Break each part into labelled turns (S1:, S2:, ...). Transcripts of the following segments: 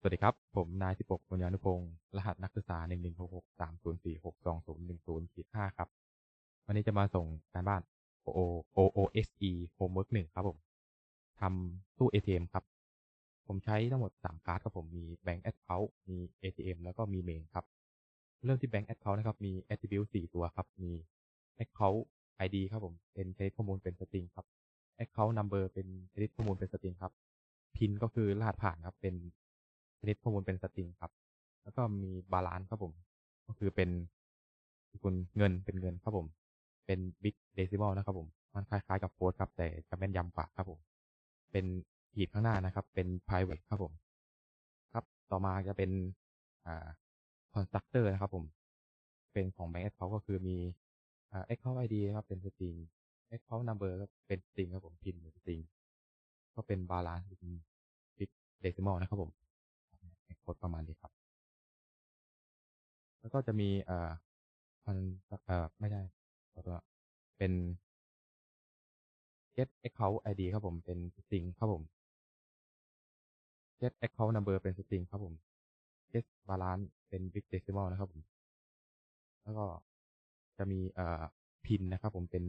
S1: สวัสดีครับ ผมนายสิบกบุญญานุพงศ์รหัสนักศึกษาหนึ่งหนึ่งหกหกสามศูนย์สี่หกสองศูนย์หนึ่งศูนย์ขีดห้าครับ วันนี้จะมาส่งการบ้าน O O O S E Homework หนึ่งครับผมทำตู้ ATM ครับ ผมใช้ทั้งหมดสามการ์ดครับผม มี Bank Account มี ATM แล้วก็มี Main ครับ เริ่มที่ Bank Account นะครับ มี Attribute สี่ตัวครับ มี Account ID ครับผม เป็นชนิดข้อมูลเป็นสตริงครับ Account Number เป็นชนิดข้อมูลเป็นสตริงครับ PIN ก็คือรหัสผ่านครับ เป็น ชนิดข้อมูลเป็นสตริงครับ แล้วก็มีบาลานซ์ครับผม ก็คือเป็นคุณเงินเป็นเงินครับผม เป็นบิ๊กเดซิมอลนะครับผม มันคล้ายๆกับโค้ดครับ แต่จะแม่นยำกว่าครับผม เป็นขีดข้างหน้านะครับ เป็น private ครับผม ครับ ต่อมาจะเป็นอ่า constructor นะครับผม เป็นของ bank account ก็คือมีอ่า account ID ครับ เป็นสตริง account number ก็เป็นสตริงครับผม PIN เป็นสตริง ก็เป็นบาลานซ์เป็นบิ๊กเดซิมอลนะครับผม ดประมาณนี้ครับ แล้วก็จะมีเอ่อมันเอ่อไม่ได้ขอโทษเป็น get account ID ครับผมเป็นสตริงครับผม get account number เป็นสตริงครับผม get balance เป็น big decimal นะครับผม แล้วก็จะมีเอ่อ pin นะครับผมเป็น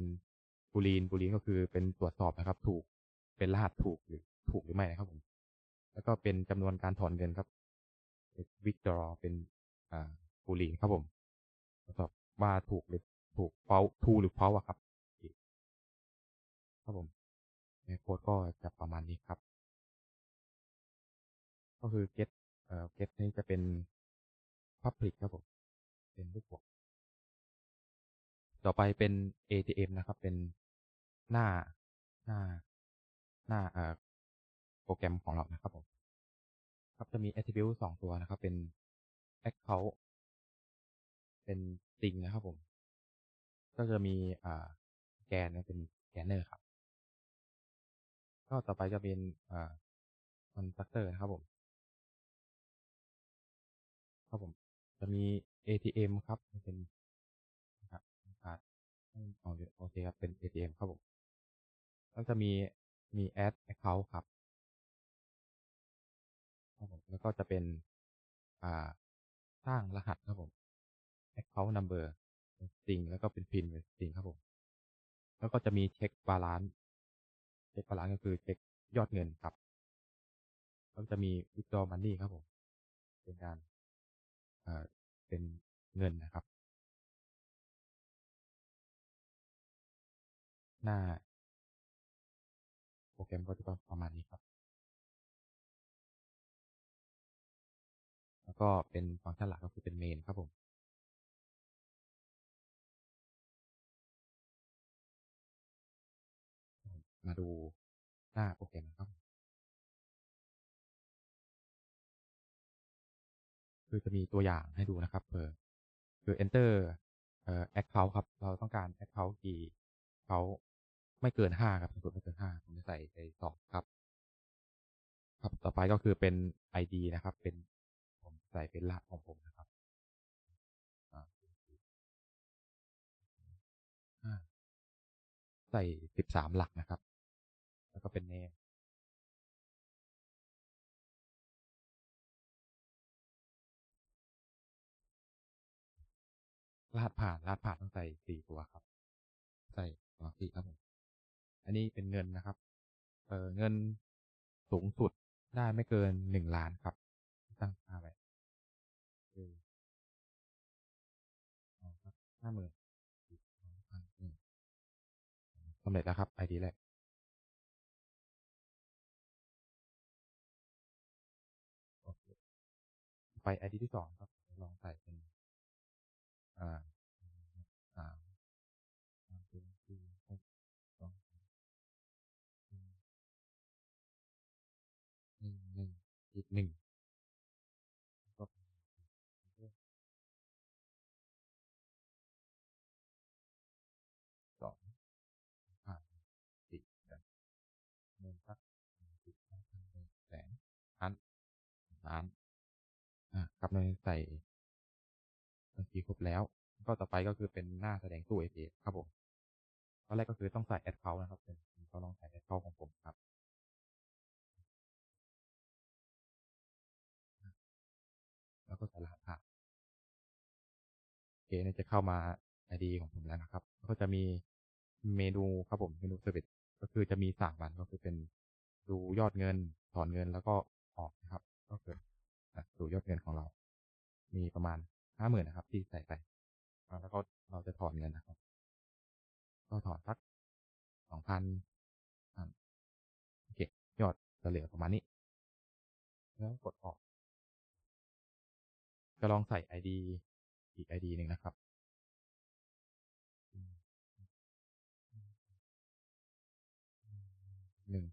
S1: บูลีนบูลีนก็คือเป็นตรวจสอบนะครับ ถูกเป็นรหัสถูกหรือถูกหรือไม่นะครับผม แล้วก็เป็นจำนวนการถอนเงินครับ withdraw เป็นอ่าบูลีครับผมตรวจสอบว่าถูกหรือถูก false true หรือ false อะครับ ครับผมในโค้ดก็จะประมาณนี้ครับ ก็คือ get เอ่อ get นี้จะเป็น public ครับผม เป็นรูปบวกต่อไปเป็น ATM นะครับ เป็นหน้าหน้าหน้าเอ่อโปรแกรมของเรานะครับผม ครับจะมี attribute สองตัวนะครับ เป็น account เป็น string นะครับผม ก็จะมีอ่าแกนเป็น scanner ครับ ก็ต่อไปจะเป็นอ่า constructor นะครับผม ครับผม จะมี ATM ครับเป็นนะครับขาดอ๋อโอเคครับเป็น ATM ครับผมแล้วจะมีมี add account ครับครับ แล้วก็จะเป็นอ่าสร้างรหัสครับผม account number เป็นสตริงแล้วก็เป็น PIN เป็นสตริงครับผม แล้วก็จะมีเช็คบาลานซ์เช็คบาลานซ์ก็คือเช็คยอดเงินครับแล้วจะมี withdraw money ครับผม เป็นการเอ่อเป็นเงินนะครับ หน้าโปรแกรมก็จะประมาณนี้ ก็เป็นฟังก์ชันหลักก็คือเป็นเมนครับผมมาดูหน้าโปรแกรมนะครับ คือจะมีตัวอย่างให้ดูนะครับเออคือ enter เอ่อ account ครับ เราต้องการ account กี่เขาไม่เกินห้าครับสูงสุดไม่เกินห้าผมจะใส่ไปสองครับ ครับ ต่อไปก็คือเป็น ID นะครับ เป็น ใส่เป็นรหัสของผมนะครับใส่สิบสามหลักนะครับ แล้วก็เป็น name รหัสผ่านรหัสผ่านต้องใส่สี่ตัวครับ ใส่สองสี่ครับผม อันนี้เป็นเงินนะครับ เออเงินสูงสุดได้ไม่เกินหนึ่งล้านครับ ตั้งค่าไว้ ห้าหมื่นสำเร็จแล้วครับไอดีแรกโอเคไปไอดีที่สองครับ ลองใส่เป็น อ่าสามสามสี่หกสองหนึ่งหนึ่งอีกหนึ่ง ครับในใส่บัญชีครบแล้ว ก็ต่อไปก็คือเป็นหน้าแสดงตู้ API ครับผมตอนแรกก็คือต้องใส่ a d c o u n t นะครับผมก็ลองใส่ a d c o u n t ของผมครับแล้วก็ใส่รหัสผ่านโอเคเนี่ยจะเข้ามา ID ของผมแล้วนะครับ ก็จะมีเมนูครับผมเมนูเซอร์วิสก็คือจะมีสามวันก็คือเป็นดูยอดเงินถอนเงินแล้วก็ออกนะครับ ก็คือ ดูยอดเงินของเรา มีประมาณห้าหมื่นนะครับ ที่ใส่ไปแล้วก็เราจะถอนเงินนะครับ ก็ถอนสักสองพันโอเคยอดจะเหลือประมาณนี้ แล้วกดออก จะลองใส่ ID อีก ID หนึ่งนะครับหนึ่ง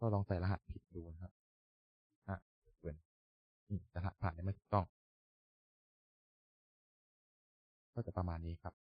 S1: ก็ลองใส่รหัสผิด นี่นะฮะผ่านยังไม่ถูกต้อง ก็จะประมาณนี้ครับ